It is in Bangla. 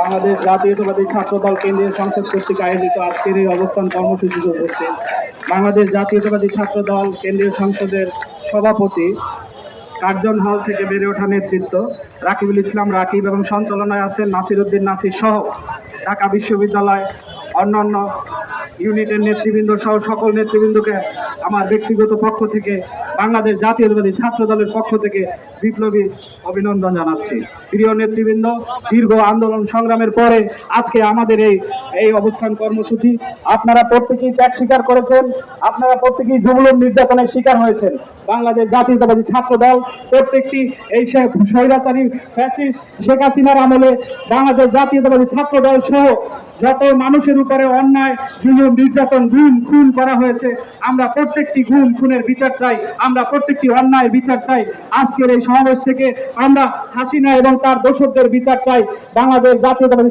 বাংলাদেশ জাতীয়তাবাদী ছাত্রদল কেন্দ্রীয় সংসদ কর্তৃক আয়োজিত আজকের এই অবস্থান কর্মসূচি হচ্ছে। বাংলাদেশ জাতীয়তাবাদী ছাত্রদল কেন্দ্রীয় সংসদের সভাপতি, কার্জন হল থেকে বেড়ে ওঠা নেতৃত্ব, রাকিবুল ইসলাম, রাকিব এবং সঞ্চালনায় আছেন নাসির উদ্দিন নাসির সহ ঢাকা বিশ্ববিদ্যালয় অন্যান্য ইউনিটের নেতৃবৃন্দ সহ সকল নেতৃবৃন্দকে আমার ব্যক্তিগত পক্ষ থেকে, বাংলাদেশ জাতীয়তাবাদী ছাত্র দলের পক্ষ থেকে বিপ্লবী অভিনন্দন জানাচ্ছি। প্রিয় নেতৃবৃন্দ, দীর্ঘ আন্দোলন সংগ্রামের পরে আজকে আমাদের এই এই অবস্থান কর্মসূচি, আপনারা প্রত্যেকেই ত্যাগ স্বীকার করেছেন, আপনারা প্রত্যেকেই জুমুলুম নির্যাতনের শিকার হয়েছেন। বাংলাদেশ জাতীয়তাবাদী ছাত্র দল, প্রত্যেকটি এই স্বৈরাচারী ফ্যাসিস্ট শেখ হাসিনার আমলে বাংলাদেশ জাতীয়তাবাদী ছাত্র দল সহ যত মানুষের উপরে অন্যায় নির্যাতন, গুম, খুন করা হয়েছে। আমরা প্রত্যেকটি গুম, খুনের বিচার চাই। আমরা প্রত্যেকটি অন্যায় বিচার চাই। আজকের এই সমাবেশ থেকে আমরা হাসিনা এবং তার দোষকদের বিচার চাই। বাংলাদেশ জাতীয়তাবাদী